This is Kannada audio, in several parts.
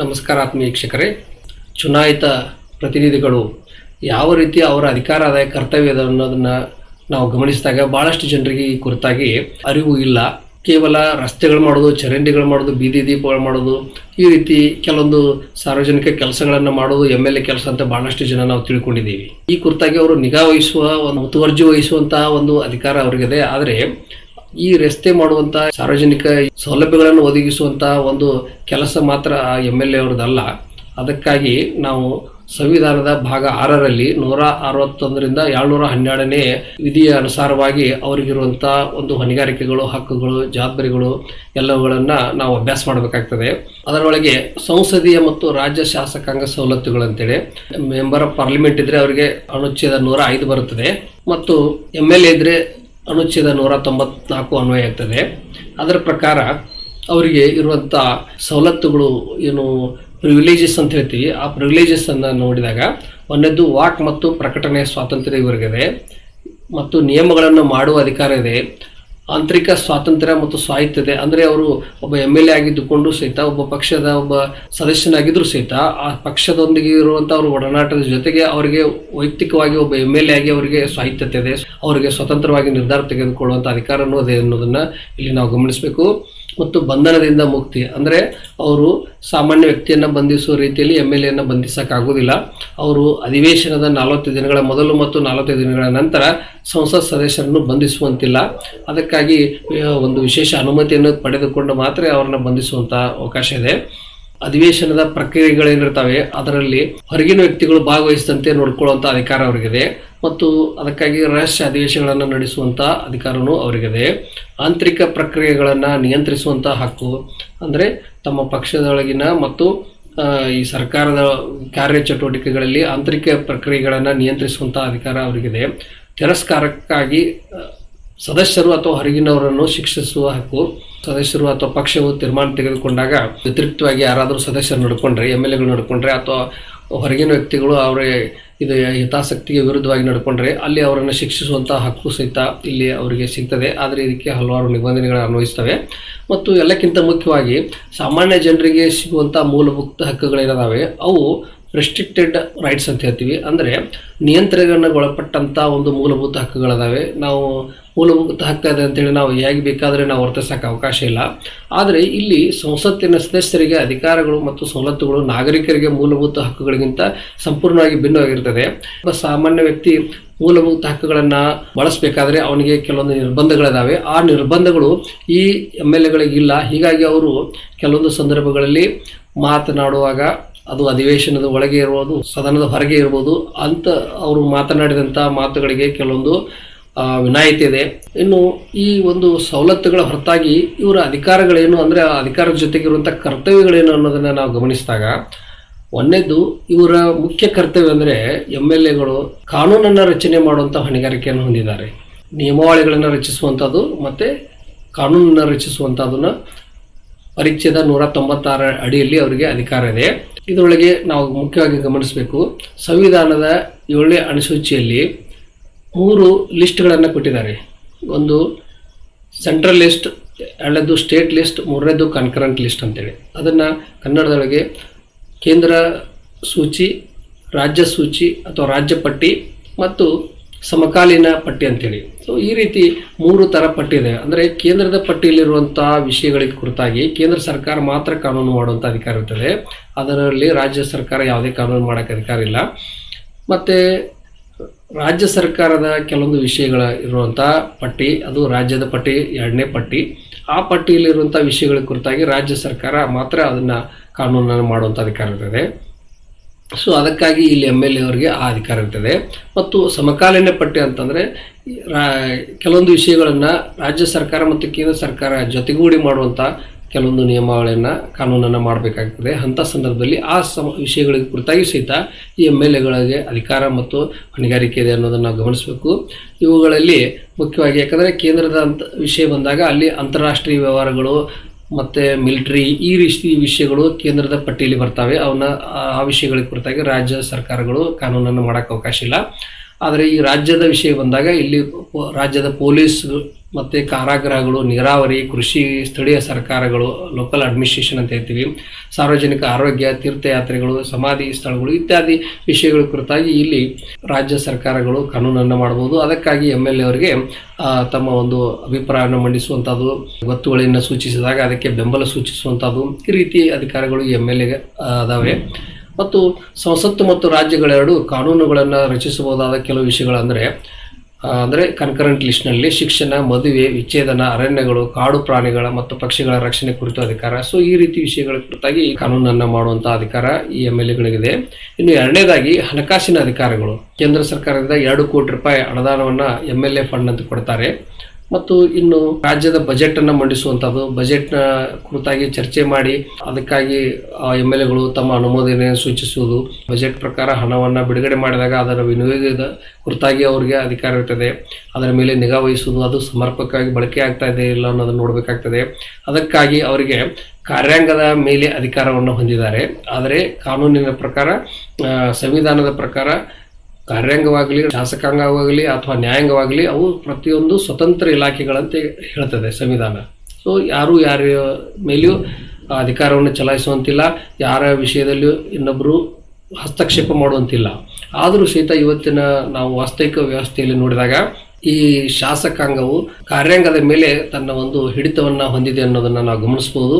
ನಮಸ್ಕಾರ ಆತ್ಮೀಯ ವೀಕ್ಷಕರೇ. ಚುನಾಯಿತ ಪ್ರತಿನಿಧಿಗಳು ಯಾವ ರೀತಿ ಅವರ ಅಧಿಕಾರ ಆದಾಯ ಕರ್ತವ್ಯ ಅನ್ನೋದನ್ನ ನಾವು ಗಮನಿಸಿದಾಗ ಬಹಳಷ್ಟು ಜನರಿಗೆ ಈ ಕುರಿತಾಗಿ ಅರಿವು ಇಲ್ಲ. ಕೇವಲ ರಸ್ತೆಗಳು ಮಾಡೋದು, ಚರಂಡಿಗಳು ಮಾಡೋದು, ಬೀದಿ ದೀಪಗಳು ಮಾಡೋದು, ಈ ರೀತಿ ಕೆಲವೊಂದು ಸಾರ್ವಜನಿಕ ಕೆಲಸಗಳನ್ನು ಮಾಡೋದು, ಎಂ ಎಲ್ ಎ ಕೆಲಸ ಅಂತ ಬಹಳಷ್ಟು ಜನ ನಾವು ತಿಳ್ಕೊಂಡಿದ್ದೀವಿ. ಈ ಕುರಿತಾಗಿ ಅವರು ನಿಗಾ ವಹಿಸುವ, ಒಂದು ಮುತುವರ್ಜಿ ವಹಿಸುವಂತಹ ಒಂದು ಅಧಿಕಾರ ಅವರಿಗಿದೆ. ಆದರೆ ಈ ರಸ್ತೆ ಮಾಡುವಂತ ಸಾರ್ವಜನಿಕ ಸೌಲಭ್ಯಗಳನ್ನು ಒದಗಿಸುವಂತ ಒಂದು ಕೆಲಸ ಮಾತ್ರ ಎಂ ಎಲ್ ಎ ಅದಕ್ಕಾಗಿ ನಾವು ಸಂವಿಧಾನದ ಭಾಗ ಆರರಲ್ಲಿ ನೂರ ಅರವತ್ತೊಂದರಿಂದ ಏಳ್ನೂರ ಹನ್ನೆರಡನೇ ವಿಧಿಯ ಅನುಸಾರವಾಗಿ ಅವರಿಗಿರುವಂತಹ ಒಂದು ಹೊಣೆಗಾರಿಕೆಗಳು, ಹಕ್ಕುಗಳು, ಜವಾಬ್ದಾರಿಗಳು ಎಲ್ಲವುಗಳನ್ನ ನಾವು ಅಭ್ಯಾಸ ಮಾಡಬೇಕಾಗ್ತದೆ. ಅದರೊಳಗೆ ಸಂಸದೀಯ ಮತ್ತು ರಾಜ್ಯ ಶಾಸಕಾಂಗ ಸವಲತ್ತುಗಳು ಅಂತೇಳಿ, ಮೆಂಬರ್ ಆಫ್ ಪಾರ್ಲಿಮೆಂಟ್ ಇದ್ರೆ ಅವರಿಗೆ ಅನುಚ್ಛೇದ ನೂರ ಐದು ಬರುತ್ತದೆ. ಮತ್ತು ಎಂ ಎಲ್ ಎ ಇದ್ರೆ ಅನುಚ್ಛೇದ ನೂರ ತೊಂಬತ್ನಾಲ್ಕು ಅನ್ವಯ ಆಗ್ತದೆ. ಅದರ ಪ್ರಕಾರ ಅವರಿಗೆ ಇರುವಂಥ ಸವಲತ್ತುಗಳು ಏನು ಪ್ರಿವಿಲೇಜಸ್ ಅಂತ ಹೇಳ್ತೀವಿ. ಆ ಪ್ರಿವಿಲೇಜಸ್ ಅನ್ನು ನೋಡಿದಾಗ ಒಂದೆದ್ದು ವಾಕ್ ಮತ್ತು ಪ್ರಕಟಣೆಯ ಸ್ವಾತಂತ್ರ್ಯ ಇವರಿಗಿದೆ. ಮತ್ತು ನಿಯಮಗಳನ್ನು ಮಾಡುವ ಅಧಿಕಾರ ಇದೆ. ಆಂತರಿಕ ಸ್ವಾತಂತ್ರ್ಯ ಮತ್ತು ಸ್ವಾಯತ್ತತೆ, ಅಂದರೆ ಅವರು ಒಬ್ಬ ಎಂ ಎಲ್ ಎ ಆಗಿದ್ದುಕೊಂಡು ಸಹಿತ, ಒಬ್ಬ ಪಕ್ಷದ ಒಬ್ಬ ಸದಸ್ಯನಾಗಿದ್ದರೂ ಸಹಿತ, ಆ ಪಕ್ಷದೊಂದಿಗೆ ಇರುವಂಥ ಅವರು ಒಡನಾಟದ ಜೊತೆಗೆ ಅವರಿಗೆ ವೈಯಕ್ತಿಕವಾಗಿ ಒಬ್ಬ ಎಂ ಎಲ್ ಎ ಆಗಿ ಅವರಿಗೆ ಸ್ವಾಯತ್ತತೆ ಇದೆ, ಅವರಿಗೆ ಸ್ವತಂತ್ರವಾಗಿ ನಿರ್ಧಾರ ತೆಗೆದುಕೊಳ್ಳುವಂಥ ಅಧಿಕಾರನೂ ಇದೆ ಅನ್ನೋದನ್ನು ಇಲ್ಲಿ ನಾವು ಗಮನಿಸಬೇಕು. ಮತ್ತು ಬಂಧನದಿಂದ ಮುಕ್ತಿ. ಅಂದರೆ ಅವರು ಸಾಮಾನ್ಯ ವ್ಯಕ್ತಿಯನ್ನು ಬಂಧಿಸುವ ರೀತಿಯಲ್ಲಿ ಎಂ ಎಲ್ ಎನ್ನು ಬಂಧಿಸೋಕ್ಕಾಗೋದಿಲ್ಲ ಅವರು ಅಧಿವೇಶನದ ನಲವತ್ತು ದಿನಗಳ ಮೊದಲು ಮತ್ತು ನಲವತ್ತೈದು ದಿನಗಳ ನಂತರ ಸಂಸತ್ ಸದಸ್ಯರನ್ನು ಬಂಧಿಸುವಂತಿಲ್ಲ. ಅದಕ್ಕಾಗಿ ಒಂದು ವಿಶೇಷ ಅನುಮತಿಯನ್ನು ಪಡೆದುಕೊಂಡು ಮಾತ್ರ ಅವರನ್ನು ಬಂಧಿಸುವಂಥ ಅವಕಾಶ ಇದೆ. ಅಧಿವೇಶನದ ಪ್ರಕ್ರಿಯೆಗಳೇನಿರ್ತವೆ, ಅದರಲ್ಲಿ ಹೊರಗಿನ ವ್ಯಕ್ತಿಗಳು ಭಾಗವಹಿಸಿದಂತೆ ನೋಡ್ಕೊಳ್ಳುವಂಥ ಅಧಿಕಾರ ಅವರಿಗಿದೆ. ಮತ್ತು ಅದಕ್ಕಾಗಿ ರಹಸ್ಯ ಆದೇಶಗಳನ್ನು ನಡೆಸುವಂಥ ಅಧಿಕಾರವೂ ಅವರಿಗಿದೆ. ಆಂತರಿಕ ಪ್ರಕ್ರಿಯೆಗಳನ್ನು ನಿಯಂತ್ರಿಸುವಂಥ ಹಕ್ಕು, ಅಂದರೆ ತಮ್ಮ ಪಕ್ಷದೊಳಗಿನ ಮತ್ತು ಈ ಸರ್ಕಾರದ ಕಾರ್ಯಚಟುವಟಿಕೆಗಳಲ್ಲಿ ಆಂತರಿಕ ಪ್ರಕ್ರಿಯೆಗಳನ್ನು ನಿಯಂತ್ರಿಸುವಂಥ ಅಧಿಕಾರ ಅವರಿಗಿದೆ. ತಿರಸ್ಕಾರಕ್ಕಾಗಿ ಸದಸ್ಯರು ಅಥವಾ ಹೊರಗಿನವರನ್ನು ಶಿಕ್ಷಿಸುವ ಹಕ್ಕು, ಸದಸ್ಯರು ಅಥವಾ ಪಕ್ಷವು ತೀರ್ಮಾನ ತೆಗೆದುಕೊಂಡಾಗ, ವ್ಯತಿರಿಕ್ತವಾಗಿ ಯಾರಾದರೂ ಸದಸ್ಯರು ನಡ್ಕೊಂಡ್ರೆ ಎಂ ಎಲ್ ಎಗಳು ನಡ್ಕೊಂಡ್ರೆ ಅಥವಾ ಹೊರಗಿನ ವ್ಯಕ್ತಿಗಳು ಅವರ ಇದು ಹಿತಾಸಕ್ತಿಗೆ ವಿರುದ್ಧವಾಗಿ ನಡ್ಕೊಂಡ್ರೆ ಅಲ್ಲಿ ಅವರನ್ನು ಶಿಕ್ಷಿಸುವಂಥ ಹಕ್ಕು ಸಹಿತ ಇಲ್ಲಿ ಅವರಿಗೆ ಸಿಗ್ತದೆ. ಆದರೆ ಇದಕ್ಕೆ ಹಲವಾರು ನಿಬಂಧನೆಗಳು ಅನ್ವಯಿಸ್ತವೆ ಮತ್ತು ಎಲ್ಲಕ್ಕಿಂತ ಮುಖ್ಯವಾಗಿ ಸಾಮಾನ್ಯ ಜನರಿಗೆ ಸಿಗುವಂಥ ಮೂಲಭೂತ ಹಕ್ಕುಗಳೇನಿದಾವೆ? ಅವು ರೆಸ್ಟ್ರಿಕ್ಟೆಡ್ ರೈಟ್ಸ್ ಅಂತ ಹೇಳ್ತೀವಿ. ಅಂದರೆ ನಿಯಂತ್ರಣಗೊಳಪಟ್ಟಂಥ ಒಂದು ಮೂಲಭೂತ ಹಕ್ಕುಗಳಿದಾವೆ. ನಾವು ಮೂಲಭೂತ ಹಕ್ಕು ಇದೆ ಅಂತೇಳಿ ನಾವು ಹೇಗೆ ಬೇಕಾದರೆ ನಾವು ವರ್ತಿಸೋಕೆ ಅವಕಾಶ ಇಲ್ಲ. ಆದರೆ ಇಲ್ಲಿ ಸಂಸತ್ತಿನ ಸದಸ್ಯರಿಗೆ, ಅಧಿಕಾರಗಳು ಮತ್ತು ಸವಲತ್ತುಗಳು ನಾಗರಿಕರಿಗೆ ಮೂಲಭೂತ ಹಕ್ಕುಗಳಿಗಿಂತ ಸಂಪೂರ್ಣವಾಗಿ ಭಿನ್ನವಾಗಿರ್ತದೆ. ಒಬ್ಬ ಸಾಮಾನ್ಯ ವ್ಯಕ್ತಿ ಮೂಲಭೂತ ಹಕ್ಕುಗಳನ್ನು ಬಳಸಬೇಕಾದ್ರೆ ಅವನಿಗೆ ಕೆಲವೊಂದು ನಿರ್ಬಂಧಗಳಿದಾವೆ. ಆ ನಿರ್ಬಂಧಗಳು ಈ ಎಂ ಎಲ್ ಎಗಳಿಗಿಲ್ಲ ಹೀಗಾಗಿ ಅವರು ಕೆಲವೊಂದು ಸಂದರ್ಭಗಳಲ್ಲಿ ಮಾತನಾಡುವಾಗ ಅದು ಅಧಿವೇಶನದ ಒಳಗೆ ಇರ್ಬೋದು, ಸದನದ ಹೊರಗೆ ಇರ್ಬೋದು ಅಂತ ಅವರು ಮಾತನಾಡಿದಂಥ ಮಾತುಗಳಿಗೆ ಕೆಲವೊಂದು ವಿನಾಯಿತಿ ಇದೆ. ಇನ್ನು ಈ ಒಂದು ಸವಲತ್ತುಗಳ ಹೊರತಾಗಿ ಇವರ ಅಧಿಕಾರಗಳೇನು ಅಂದರೆ ಅಧಿಕಾರದ ಜೊತೆಗಿರುವಂಥ ಕರ್ತವ್ಯಗಳೇನು ಅನ್ನೋದನ್ನು ನಾವು ಗಮನಿಸಿದಾಗ ಒಂದನೇದು ಇವರ ಮುಖ್ಯ ಕರ್ತವ್ಯ ಅಂದರೆ ಎಂ ಎಲ್ ಎಗಳು ಕಾನೂನನ್ನು ರಚನೆ ಮಾಡುವಂಥ ಹೊಣೆಗಾರಿಕೆಯನ್ನು ಹೊಂದಿದ್ದಾರೆ. ನಿಯಮಾವಳಿಗಳನ್ನು ರಚಿಸುವಂಥದ್ದು ಮತ್ತು ಕಾನೂನನ್ನು ರಚಿಸುವಂಥದ್ದನ್ನು ಪರಿಚ್ಛೇದ ನೂರ ತೊಂಬತ್ತಾರ ಅಡಿಯಲ್ಲಿ ಅವರಿಗೆ ಅಧಿಕಾರ ಇದೆ. ಇದರೊಳಗೆ ನಾವು ಮುಖ್ಯವಾಗಿ ಗಮನಿಸಬೇಕು. ಸಂವಿಧಾನದ ಏಳನೇ ಅನುಸೂಚಿಯಲ್ಲಿ ಮೂರು ಲಿಸ್ಟ್ಗಳನ್ನು ಕೊಟ್ಟಿದ್ದಾರೆ. ಒಂದು ಸೆಂಟ್ರಲ್ ಲಿಸ್ಟ್, ಎರಡನೇದು ಸ್ಟೇಟ್ ಲಿಸ್ಟ್, ಮೂರನೇದು ಕನ್ಕರೆಂಟ್ ಲಿಸ್ಟ್ ಅಂತೇಳಿ. ಅದನ್ನು ಕನ್ನಡದೊಳಗೆ ಕೇಂದ್ರ ಸೂಚಿ, ರಾಜ್ಯ ಸೂಚಿ ಅಥವಾ ರಾಜ್ಯ ಪಟ್ಟಿ ಮತ್ತು ಸಮಕಾಲೀನ ಪಟ್ಟಿ ಅಂತೇಳಿ. ಸೊ ಈ ರೀತಿ ಮೂರು ಥರ ಪಟ್ಟಿ ಇದೆ. ಅಂದರೆ ಕೇಂದ್ರದ ಪಟ್ಟಿಯಲ್ಲಿರುವಂಥ ವಿಷಯಗಳಿಗೆ ಕುರಿತಾಗಿ ಕೇಂದ್ರ ಸರ್ಕಾರ ಮಾತ್ರ ಕಾನೂನು ಮಾಡುವಂಥ ಅಧಿಕಾರ ಇರ್ತದೆ. ಅದರಲ್ಲಿ ರಾಜ್ಯ ಸರ್ಕಾರ ಯಾವುದೇ ಕಾನೂನು ಮಾಡೋಕ್ಕೆ ಅಧಿಕಾರ ಇಲ್ಲ. ಮತ್ತು ರಾಜ್ಯ ಸರ್ಕಾರದ ಕೆಲವೊಂದು ವಿಷಯಗಳ ಇರುವಂಥ ಪಟ್ಟಿ, ಅದು ರಾಜ್ಯದ ಪಟ್ಟಿ, ಎರಡನೇ ಪಟ್ಟಿ. ಆ ಪಟ್ಟಿಯಲ್ಲಿರುವಂಥ ವಿಷಯಗಳ ಕುರಿತಾಗಿ ರಾಜ್ಯ ಸರ್ಕಾರ ಮಾತ್ರ ಅದನ್ನು ಕಾನೂನನ್ನು ಮಾಡುವಂಥ ಅಧಿಕಾರ ಇರ್ತದೆ. ಸೊ ಅದಕ್ಕಾಗಿ ಇಲ್ಲಿ ಎಂ ಎಲ್ ಎ ಅವರಿಗೆ ಆ ಅಧಿಕಾರ ಇರ್ತದೆ. ಮತ್ತು ಸಮಕಾಲೀನ ಪಟ್ಟಿ ಅಂತಂದರೆ ಕೆಲವೊಂದು ವಿಷಯಗಳನ್ನು ರಾಜ್ಯ ಸರ್ಕಾರ ಮತ್ತು ಕೇಂದ್ರ ಸರ್ಕಾರ ಜೊತೆಗೂಡಿ ಮಾಡುವಂಥ ಕೆಲವೊಂದು ನಿಯಮಾವಳಿಯನ್ನು, ಕಾನೂನನ್ನು ಮಾಡಬೇಕಾಗ್ತದೆ. ಅಂಥ ಸಂದರ್ಭದಲ್ಲಿ ಆ ಸಮ, ವಿಷಯಗಳಿಗೆ ಕುರಿತಾಗಿ ಸಹಿತ ಈ ಎಂ ಎಲ್ ಎಗಳಿಗೆ ಅಧಿಕಾರ ಮತ್ತು ಹೊಣೆಗಾರಿಕೆ ಇದೆ ಅನ್ನೋದನ್ನು ಗಮನಿಸಬೇಕು. ಇವುಗಳಲ್ಲಿ ಮುಖ್ಯವಾಗಿ ಯಾಕಂದರೆ ಕೇಂದ್ರದ ವಿಷಯ ಬಂದಾಗ ಅಲ್ಲಿ ಅಂತಾರಾಷ್ಟ್ರೀಯ ವ್ಯವಹಾರಗಳು ಮತ್ತು ಮಿಲಿಟರಿ ಈ ರೀತಿ ವಿಷಯಗಳು ಕೇಂದ್ರದ ಪಟ್ಟಿಯಲ್ಲಿ ಬರ್ತವೆ. ಅವನ್ನ ಆ- ವಿಷಯಗಳಿಗೆ ಕುರಿತಾಗಿ ರಾಜ್ಯ ಸರ್ಕಾರಗಳು ಕಾನೂನನ್ನು ಮಾಡೋಕ್ಕೆ ಅವಕಾಶ ಇಲ್ಲ. ಆದರೆ ಈ ರಾಜ್ಯದ ವಿಷಯ ಬಂದಾಗ ಇಲ್ಲಿ ರಾಜ್ಯದ ಪೊಲೀಸ್ ಮತ್ತು ಕಾರಾಗೃಹಗಳು, ನೀರಾವರಿ, ಕೃಷಿ, ಸ್ಥಳೀಯ ಸರ್ಕಾರಗಳು ಲೋಕಲ್ ಅಡ್ಮಿನಿಸ್ಟ್ರೇಷನ್ ಅಂತ ಹೇಳ್ತೀವಿ. ಸಾರ್ವಜನಿಕ ಆರೋಗ್ಯ, ತೀರ್ಥಯಾತ್ರೆಗಳು, ಸಮಾಧಿ ಸ್ಥಳಗಳು ಇತ್ಯಾದಿ ವಿಷಯಗಳ ಕುರಿತಾಗಿ ಇಲ್ಲಿ ರಾಜ್ಯ ಸರ್ಕಾರಗಳು ಕಾನೂನನ್ನು ಮಾಡಬಹುದು ಅದಕ್ಕಾಗಿ ಎಂ ಎಲ್ ಎ ಅವರಿಗೆ ತಮ್ಮ ಒಂದು ಅಭಿಪ್ರಾಯವನ್ನು ಮಂಡಿಸುವಂಥದ್ದು ಗೊತ್ತುಗಳನ್ನು ಸೂಚಿಸಿದಾಗ ಅದಕ್ಕೆ ಬೆಂಬಲ ಸೂಚಿಸುವಂಥದ್ದು ಈ ರೀತಿ ಅಧಿಕಾರಗಳು ಎಂ ಎಲ್ ಎಗೆ ಅದಾವೆ. ಮತ್ತು ಸಂಸತ್ತು ಮತ್ತು ರಾಜ್ಯಗಳೆರಡು ಕಾನೂನುಗಳನ್ನು ರಚಿಸಬಹುದಾದ ಕೆಲವು ವಿಷಯಗಳಂದರೆ ಅಂದರೆ ಕನ್ಕರೆಂಟ್ ಲಿಸ್ಟ್ನಲ್ಲಿ ಶಿಕ್ಷಣ, ಮದುವೆ, ವಿಚ್ಛೇದನ, ಅರಣ್ಯಗಳು, ಕಾಡು ಪ್ರಾಣಿಗಳ ಮತ್ತು ಪಕ್ಷಿಗಳ ರಕ್ಷಣೆ ಕುರಿತು ಅಧಿಕಾರ. ಸೊ ಈ ರೀತಿ ವಿಷಯಗಳ ಕುರಿತಾಗಿ ಕಾನೂನನ್ನು ಮಾಡುವಂತಹ ಅಧಿಕಾರ ಈ ಎಂ ಎಲ್ ಎಗಳಿಗಿದೆ ಇನ್ನು ಎರಡನೇದಾಗಿ ಹಣಕಾಸಿನ ಅಧಿಕಾರಗಳು. ಕೇಂದ್ರ ಸರ್ಕಾರದಿಂದ ಎರಡು ಕೋಟಿ ರೂಪಾಯಿ ಅನುದಾನವನ್ನು ಎಂ ಎಲ್ ಎ ಫಂಡ್ ಅಂತ ಕೊಡ್ತಾರೆ. ಮತ್ತು ಇನ್ನು ರಾಜ್ಯದ ಬಜೆಟ್ ಅನ್ನು ಬಜೆಟ್ ಬಜೆಟ್ನ ಕುರಿತಾಗಿ ಚರ್ಚೆ ಮಾಡಿ, ಅದಕ್ಕಾಗಿ ಎಂ ಎಲ್ ಎಗಳು ತಮ್ಮ ಅನುಮೋದನೆಯನ್ನು ಸೂಚಿಸುವುದು. ಬಜೆಟ್ ಪ್ರಕಾರ ಹಣವನ್ನು ಬಿಡುಗಡೆ ಮಾಡಿದಾಗ ಅದರ ವಿನಿಯೋಗದ ಕುರಿತಾಗಿ ಅವರಿಗೆ ಅಧಿಕಾರ ಇರ್ತದೆ. ಅದರ ಮೇಲೆ ನಿಗಾ ವಹಿಸುವುದು, ಅದು ಸಮರ್ಪಕವಾಗಿ ಬಳಕೆ ಆಗ್ತಾ ಇದೆ ಇಲ್ಲ ಅನ್ನೋದನ್ನು ನೋಡಬೇಕಾಗ್ತದೆ. ಅದಕ್ಕಾಗಿ ಅವರಿಗೆ ಕಾರ್ಯಾಂಗದ ಮೇಲೆ ಅಧಿಕಾರವನ್ನು ಹೊಂದಿದ್ದಾರೆ. ಆದರೆ ಕಾನೂನಿನ ಪ್ರಕಾರ ಸಂವಿಧಾನದ ಪ್ರಕಾರ ಕಾರ್ಯಾಂಗವಾಗಲಿ, ಶಾಸಕಾಂಗವಾಗಲಿ ಅಥವಾ ನ್ಯಾಯಾಂಗವಾಗಲಿ ಅವು ಪ್ರತಿಯೊಂದು ಸ್ವತಂತ್ರ ಇಲಾಖೆಗಳಂತೆ ಹೇಳ್ತದೆ ಸಂವಿಧಾನ. ಸೊ ಯಾರು ಯಾರ ಮೇಲೆಯೂ ಅಧಿಕಾರವನ್ನು ಚಲಾಯಿಸುವಂತಿಲ್ಲ, ಯಾರ ವಿಷಯದಲ್ಲಿಯೂ ಇನ್ನೊಬ್ಬರು ಹಸ್ತಕ್ಷೇಪ ಮಾಡುವಂತಿಲ್ಲ. ಆದರೂ ಸಹಿತ ಇವತ್ತಿನ ನಾವು ವಾಸ್ತವಿಕ ವ್ಯವಸ್ಥೆಯಲ್ಲಿ ನೋಡಿದಾಗ ಈ ಶಾಸಕಾಂಗವು ಕಾರ್ಯಾಂಗದ ಮೇಲೆ ತನ್ನ ಒಂದು ಹಿಡಿತವನ್ನು ಹೊಂದಿದೆ ಅನ್ನೋದನ್ನು ನಾವು ಗಮನಿಸ್ಬೋದು.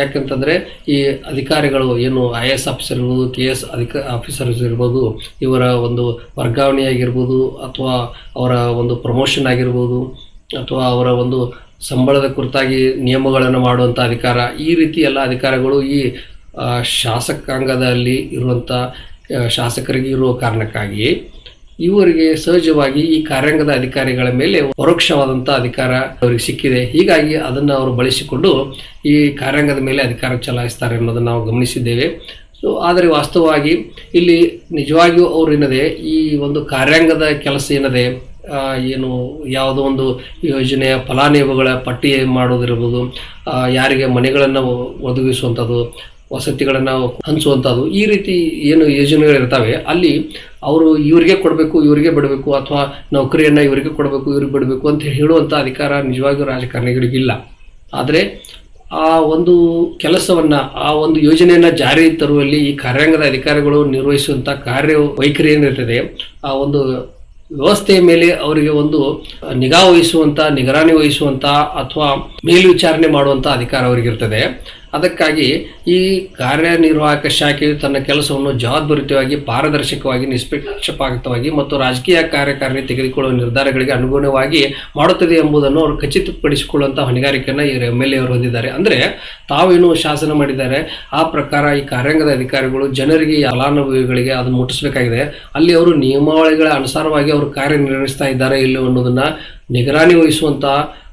ಯಾಕಂತಂದರೆ ಈ ಅಧಿಕಾರಿಗಳು ಏನು ಐ ಎಸ್ ಆಫೀಸರ್ ಇರ್ಬೋದು, ಕೆ ಎಸ್ ಅಧಿಕ, ಆಫೀಸರ್ಸ್ ಇರ್ಬೋದು, ಇವರ ಒಂದು ವರ್ಗಾವಣೆ ಆಗಿರ್ಬೋದು, ಅಥವಾ ಅವರ ಒಂದು ಪ್ರಮೋಷನ್ ಆಗಿರ್ಬೋದು, ಅಥವಾ ಅವರ ಒಂದು ಸಂಬಳದ ಕುರಿತಾಗಿ ನಿಯಮಗಳನ್ನು ಮಾಡುವಂಥ ಅಧಿಕಾರ, ಈ ರೀತಿ ಎಲ್ಲ ಅಧಿಕಾರಗಳು ಈ ಶಾಸಕಾಂಗದಲ್ಲಿ ಇರುವಂಥ ಶಾಸಕರಿಗೆ ಇರುವ ಕಾರಣಕ್ಕಾಗಿ ಇವರಿಗೆ ಸಹಜವಾಗಿ ಈ ಕಾರ್ಯಾಂಗದ ಅಧಿಕಾರಿಗಳ ಮೇಲೆ ಪರೋಕ್ಷವಾದಂತಹ ಅಧಿಕಾರ ಅವರಿಗೆ ಸಿಕ್ಕಿದೆ. ಹೀಗಾಗಿ ಅದನ್ನು ಅವರು ಬಳಸಿಕೊಂಡು ಈ ಕಾರ್ಯಾಂಗದ ಮೇಲೆ ಅಧಿಕಾರ ಚಲಾಯಿಸ್ತಾರೆ ಅನ್ನೋದನ್ನು ನಾವು ಗಮನಿಸಿದ್ದೇವೆ. ಸೊ ಆದರೆ ವಾಸ್ತವವಾಗಿ ಇಲ್ಲಿ ನಿಜವಾಗಿಯೂ ಅವರು ಏನದೆ, ಈ ಒಂದು ಕಾರ್ಯಾಂಗದ ಕೆಲಸ ಏನದೆ ಏನು ಯಾವುದೋ ಒಂದು ಯೋಜನೆಯ ಫಲಾನುಭವಿಗಳ ಪಟ್ಟಿ ಮಾಡೋದಿರ್ಬೋದು ಯಾರಿಗೆ ಮನೆಗಳನ್ನು ಒದಗಿಸುವಂಥದ್ದು ವಸತಿಗಳನ್ನು ಹಂಚುವಂಥದ್ದು ಈ ರೀತಿ ಏನು ಯೋಜನೆಗಳಿರ್ತವೆ ಅಲ್ಲಿ ಅವರು ಇವರಿಗೆ ಕೊಡಬೇಕು, ಇವರಿಗೆ ಬಿಡಬೇಕು, ಅಥವಾ ನೌಕರಿಯನ್ನು ಇವರಿಗೆ ಕೊಡಬೇಕು, ಇವ್ರಿಗೆ ಬಿಡಬೇಕು ಅಂತ ಹೇಳುವಂಥ ಅಧಿಕಾರ ನಿಜವಾಗಿಯೂ ರಾಜಕಾರಣಿಗಳಿಗಿಲ್ಲ ಆದರೆ ಆ ಒಂದು ಕೆಲಸವನ್ನ, ಆ ಒಂದು ಯೋಜನೆಯನ್ನ ಜಾರಿ ತರುವಲ್ಲಿ ಈ ಕಾರ್ಯಾಂಗದ ಅಧಿಕಾರಿಗಳು ನಿರ್ವಹಿಸುವಂತ ಕಾರ್ಯ ವೈಖರಿ ಏನಿರ್ತದೆ, ಆ ಒಂದು ವ್ಯವಸ್ಥೆಯ ಮೇಲೆ ಅವರಿಗೆ ಒಂದು ನಿಗಾ ವಹಿಸುವಂತ, ನಿಗರಾಣಿ ವಹಿಸುವಂತ, ಅಥವಾ ಮೇಲ್ವಿಚಾರಣೆ ಮಾಡುವಂತ ಅಧಿಕಾರ ಅವರಿಗಿರ್ತದೆ. ಅದಕ್ಕಾಗಿ ಈ ಕಾರ್ಯನಿರ್ವಾಹಕ ಶಾಖೆಯು ತನ್ನ ಕೆಲಸವನ್ನು ಜವಾಬ್ದಾರಿತವಾಗಿ ಪಾರದರ್ಶಕವಾಗಿ, ನಿಷ್ಪಕ್ಷಪಾತವಾಗಿ ಮತ್ತು ರಾಜಕೀಯ ಕಾರ್ಯಕಾರಿಣಿ ತೆಗೆದುಕೊಳ್ಳುವ ನಿರ್ಧಾರಗಳಿಗೆ ಅನುಗುಣವಾಗಿ ಮಾಡುತ್ತದೆ ಎಂಬುದನ್ನು ಅವರು ಖಚಿತಪಡಿಸಿಕೊಳ್ಳುವಂಥ ಹೊಣೆಗಾರಿಕೆಯನ್ನು ಈ ಎಂ ಎಲ್ ಎ ಅವರು ಹೊಂದಿದ್ದಾರೆ. ಅಂದರೆ ತಾವೇನು ಶಾಸನ ಮಾಡಿದ್ದಾರೆ, ಆ ಪ್ರಕಾರ ಈ ಕಾರ್ಯಾಂಗದ ಅಧಿಕಾರಿಗಳು ಜನರಿಗೆ ಫಲಾನುಭವಿಗಳಿಗೆ ಅದನ್ನು ಮುಟ್ಟಿಸಬೇಕಾಗಿದೆ. ಅಲ್ಲಿ ಅವರು ನಿಯಮಾವಳಿಗಳ ಅನುಸಾರವಾಗಿ ಅವರು ಕಾರ್ಯನಿರ್ವಹಿಸ್ತಾ ಇದ್ದಾರೆ ಇಲ್ಲ ಅನ್ನೋದನ್ನು ನಿಗರಾಣಿ ವಹಿಸುವಂಥ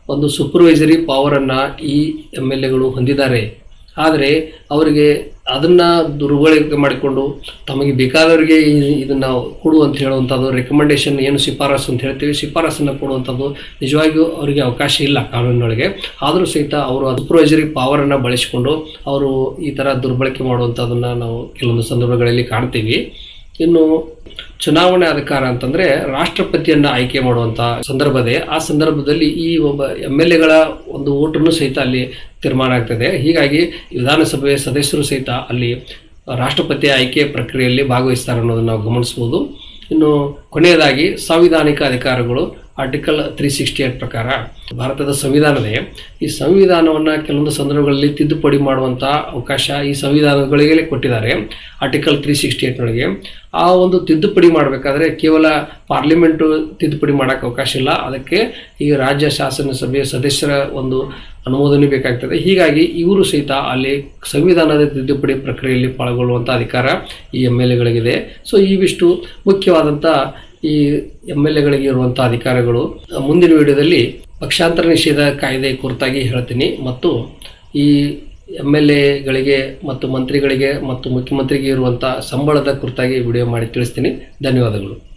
ಒಂದು ಸೂಪರ್ವೈಸರಿ ಪವರನ್ನು ಈ ಎಂ ಎಲ್ ಎಗಳು ಹೊಂದಿದ್ದಾರೆ. ಆದರೆ ಅವರಿಗೆ ಅದನ್ನು ದುರ್ಬಳಕೆ ಮಾಡಿಕೊಂಡು ತಮಗೆ ಬೇಕಾದವರಿಗೆ ಇದನ್ನು ಕೊಡು ಅಂತ ಹೇಳುವಂಥದ್ದು ರೆಕಮೆಂಡೇಶನ್ ಏನು ಶಿಫಾರಸು ಅಂತ ಹೇಳ್ತೀವಿ, ಶಿಫಾರಸನ್ನು ಕೊಡುವಂಥದ್ದು ನಿಜವಾಗಿಯೂ ಅವರಿಗೆ ಅವಕಾಶ ಇಲ್ಲ ಕಾನೂನಿನೊಳಗೆ. ಆದರೂ ಸಹಿತ ಅವರು ಸೂಪರ್ವೈಸರಿ ಪವರನ್ನು ಬಳಸಿಕೊಂಡು ಅವರು ಈ ಥರ ದುರ್ಬಳಕೆ ಮಾಡುವಂಥದ್ದನ್ನು ನಾವು ಕೆಲವೊಂದು ಸಂದರ್ಭಗಳಲ್ಲಿ ಕಾಣ್ತೀವಿ. ಇನ್ನು ಚುನಾವಣೆ ಅಧಿಕಾರ ಅಂತಂದ್ರೆ ರಾಷ್ಟ್ರಪತಿಯನ್ನ ಆಯ್ಕೆ ಮಾಡುವಂತ ಸಂದರ್ಭದೇ ಆ ಸಂದರ್ಭದಲ್ಲಿ ಈ ಒಬ್ಬ ಎಂ ಎಲ್ ಎಗಳ ಒಂದು ಓಟನ್ನು ಸಹಿತ ಅಲ್ಲಿ ತೀರ್ಮಾನ ಆಗ್ತದೆ. ಹೀಗಾಗಿ ವಿಧಾನಸಭೆಯ ಸದಸ್ಯರು ಸಹಿತ ಅಲ್ಲಿ ರಾಷ್ಟ್ರಪತಿ ಆಯ್ಕೆ ಪ್ರಕ್ರಿಯೆಯಲ್ಲಿ ಭಾಗವಹಿಸ್ತಾರೆ ಅನ್ನೋದನ್ನು ನಾವು ಗಮನಿಸಬಹುದು. ಇನ್ನು ಕೊನೆಯದಾಗಿ ಸಾಂವಿಧಾನಿಕ ಅಧಿಕಾರಗಳು ಆರ್ಟಿಕಲ್ ತ್ರೀ ಸಿಕ್ಸ್ಟಿ ಏಟ್ ಪ್ರಕಾರ ಭಾರತದ ಸಂವಿಧಾನವೇ ಈ ಸಂವಿಧಾನವನ್ನು ಕೆಲವೊಂದು ಸಂದರ್ಭಗಳಲ್ಲಿ ತಿದ್ದುಪಡಿ ಮಾಡುವಂಥ ಅವಕಾಶ ಈ ಸಂವಿಧಾನಗಳಿಗೆ ಕೊಟ್ಟಿದ್ದಾರೆ. ಆರ್ಟಿಕಲ್ ತ್ರೀ ಸಿಕ್ಸ್ಟಿ ಏಟ್ನೊಳಗೆ ಆ ಒಂದು ತಿದ್ದುಪಡಿ ಮಾಡಬೇಕಾದ್ರೆ ಕೇವಲ ಪಾರ್ಲಿಮೆಂಟು ತಿದ್ದುಪಡಿ ಮಾಡೋಕ್ಕೆ ಅವಕಾಶ ಇಲ್ಲ. ಅದಕ್ಕೆ ಈ ರಾಜ್ಯ ಶಾಸನ ಸಭೆಯ ಸದಸ್ಯರ ಒಂದು ಅನುಮೋದನೆ ಬೇಕಾಗ್ತದೆ. ಹೀಗಾಗಿ ಇವರು ಸಹಿತ ಅಲ್ಲಿ ಸಂವಿಧಾನದ ತಿದ್ದುಪಡಿ ಪ್ರಕ್ರಿಯೆಯಲ್ಲಿ ಪಾಲ್ಗೊಳ್ಳುವಂಥ ಅಧಿಕಾರ ಈ ಎಂ ಎಲ್ ಎಗಳಿಗಿದೆ ಸೊ ಇವಿಷ್ಟು ಮುಖ್ಯವಾದಂಥ ಈ ಎಂ ಎಲ್ ಎಗಳಿಗೆ ಇರುವಂತಹ ಅಧಿಕಾರಗಳು, ಮುಂದಿನ ವಿಡಿಯೋದಲ್ಲಿ ಪಕ್ಷಾಂತರ ನಿಷೇಧ ಕಾಯ್ದೆ ಕುರಿತಾಗಿ ಹೇಳ್ತೀನಿ. ಮತ್ತು ಈ ಎಂ ಎಲ್ ಎಗಳಿಗೆ ಮತ್ತು ಮಂತ್ರಿಗಳಿಗೆ ಮತ್ತು ಮುಖ್ಯಮಂತ್ರಿಗೆ ಇರುವಂಥ ಸಂಬಳದ ಕುರಿತಾಗಿ ವಿಡಿಯೋ ಮಾಡಿ ತಿಳಿಸ್ತೀನಿ. ಧನ್ಯವಾದಗಳು.